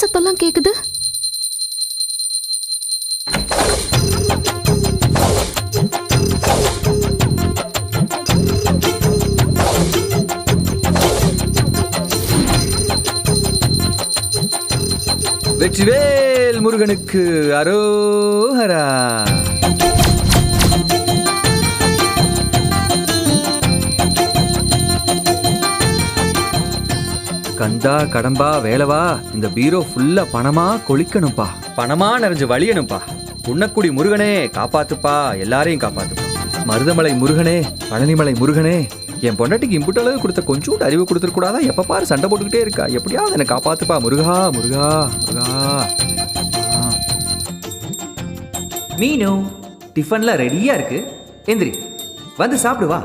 சத்தம்லாம் கேக்குது? வெற்றிவேல் முருகனுக்கு அரோஹரா. கந்தா கடம்பா வேலவா இந்த பீரோ ஃபுல்லா பணமா கொளிக்கணும்பா பணமா நிறைஞ்சு வழியணும்பா புன்னக்குடி முருகனே காப்பாத்துப்பா எல்லாரையும் காப்பாத்துப்பா. மருதமலை முருகனே பழனிமலை முருகனே. என் பொண்டாட்டிக்கு இம்புட்டு அளவு கொடுத்த கொஞ்சோண்டு அறிவு கொடுத்துருக்கூடாதா எப்ப பாரு சண்டை போட்டுக்கிட்டே இருக்கா. எப்படியாவது என்னை காப்பாத்துப்பா முருகா முருகா முருகா. மீனு டிஃபன்ல ரெடியா இருக்கு. எந்திரி வந்து சாப்பிடு வா.